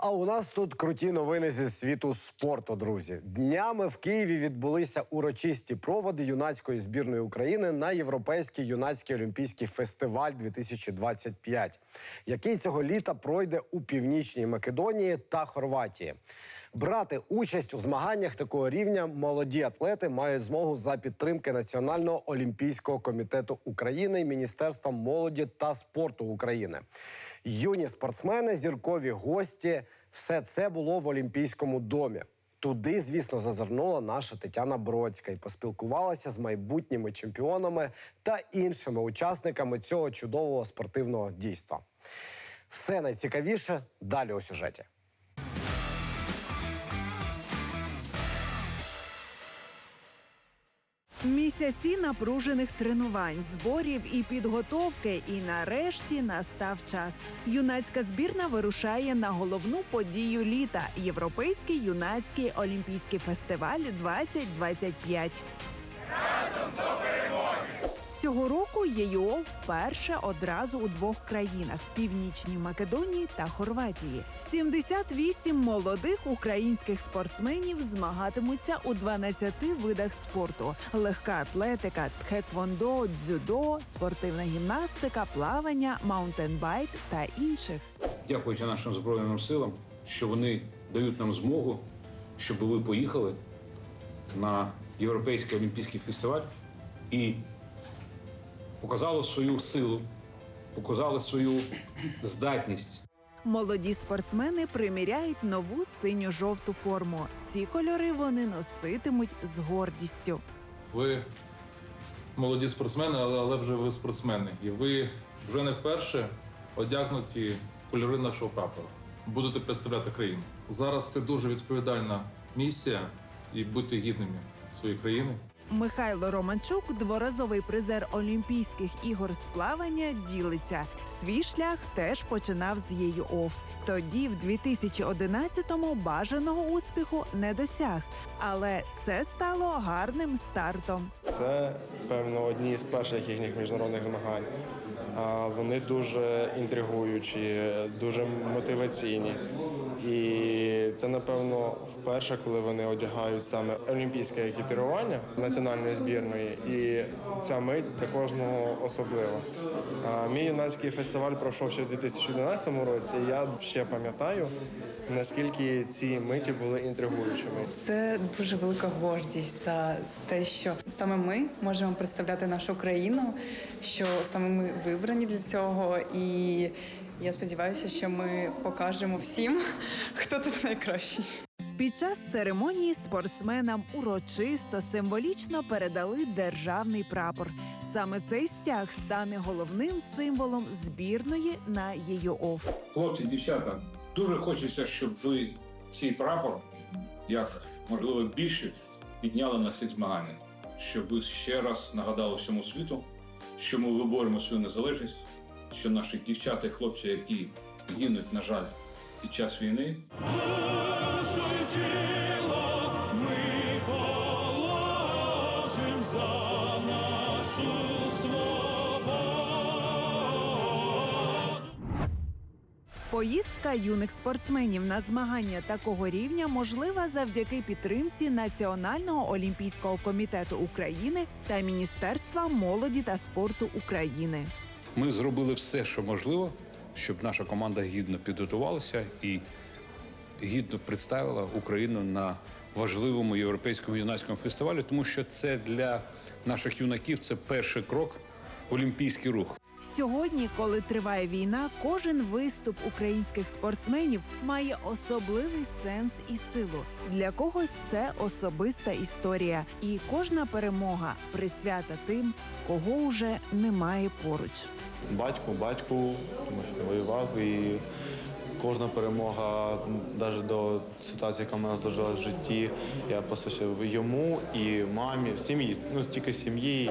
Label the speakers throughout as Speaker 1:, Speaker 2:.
Speaker 1: А у нас тут круті новини зі світу спорту, друзі. Днями в Києві відбулися урочисті проводи юнацької збірної України на Європейський юнацький олімпійський фестиваль 2025, який цього літа пройде у північній Македонії та Хорватії. Брати участь у змаганнях такого рівня молоді атлети мають змогу за підтримки Національного олімпійського комітету України і Міністерства молоді та спорту України. Юні спортсмени, зіркові гості. Все це було в Олімпійському домі. Туди, звісно, зазирнула наша Тетяна Бродська і поспілкувалася з майбутніми чемпіонами та іншими учасниками цього чудового спортивного дійства. Все найцікавіше далі у сюжеті.
Speaker 2: Місяці напружених тренувань, зборів і підготовки. І нарешті настав час. Юнацька збірна вирушає на головну подію літа Європейський юнацький олімпійський фестиваль 2025. Цього року ЄЮО вперше одразу у двох країнах північній Македонії та Хорватії. 78 молодих українських спортсменів змагатимуться у 12 видах спорту: легка атлетика, тхеквондо, дзюдо, спортивна гімнастика, плавання, маунтенбайк та інших.
Speaker 3: дякуючи нашим Збройним силам, що вони дають нам змогу, щоб ви поїхали на Європейський олімпійський фестиваль і показали свою силу, показали свою здатність.
Speaker 2: Молоді спортсмени приміряють нову синьо-жовту форму. Ці кольори вони носитимуть з гордістю.
Speaker 4: Ви молоді спортсмени, але, але вже ви спортсмени. І ви вже не вперше одягнуті в кольори нашого прапора. Будете представляти країну. Зараз це дуже відповідальна місія і будьте гідними своєї країни.
Speaker 2: Михайло Романчук, дворазовий призер Олімпійських ігор з плавання, ділиться. Свій шлях теж починав з ЄЮОФ. Тоді, в 2011-му, бажаного успіху не досяг, але це стало гарним стартом.
Speaker 5: Це, певно, одні з перших їхніх міжнародних змагань. Вони дуже інтригуючі, дуже мотиваційні. І це, напевно, вперше, коли вони одягають саме олімпійське екіпірування національної збірної. І ця мить для кожного особлива. Мій юнацький фестиваль пройшов ще в 2011 році. і Я ще пам'ятаю, наскільки ці миті були інтригуючими.
Speaker 6: Це дуже велика гордість за те, що саме ми можемо представляти нашу країну, що саме ми вибрані для цього. І я сподіваюся, що ми покажемо всім, хто тут найкращий.
Speaker 2: Під час церемонії спортсменам урочисто символічно передали державний прапор. Саме цей стяг стане головним символом збірної на ЄЮОФ.
Speaker 3: Хлопці, дівчата, дуже хочеться, щоб ви цей прапор, як можливо більше, підняли на ці змагання, щоб ви ще раз нагадали всьому світу, що ми виборемо свою незалежність, що наші дівчата і хлопці, які гинуть, на жаль, під час війни,
Speaker 2: Поїздка юних спортсменів на змагання такого рівня можлива завдяки підтримці Національного олімпійського комітету України та Міністерства молоді та спорту України.
Speaker 3: Ми зробили все, що можливо, щоб наша команда гідно підготувалася і гідно представила Україну на важливому європейському юнацькому фестивалі, тому що це для наших юнаків це перший крок в олімпійський рух.
Speaker 2: Сьогодні, коли триває війна, кожен виступ українських спортсменів має особливий сенс і силу. Для когось це особиста історія, і кожна перемога присвята тим, кого уже немає поруч.
Speaker 7: батьку, батьку, тому що воював і кожна перемога, навіть до ситуації, яка мене зложилась в житті, я посвячив йому і мамі, сім'ї, ну тільки сім'ї.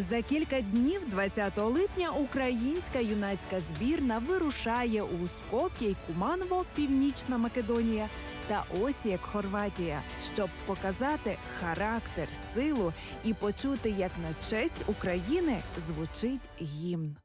Speaker 2: За кілька днів, 20 липня, українська юнацька збірна вирушає у Скоп'я й Куманово, Північна Македонія та Осіяк, Хорватія, щоб показати характер, силу і почути, як на честь України звучить гімн.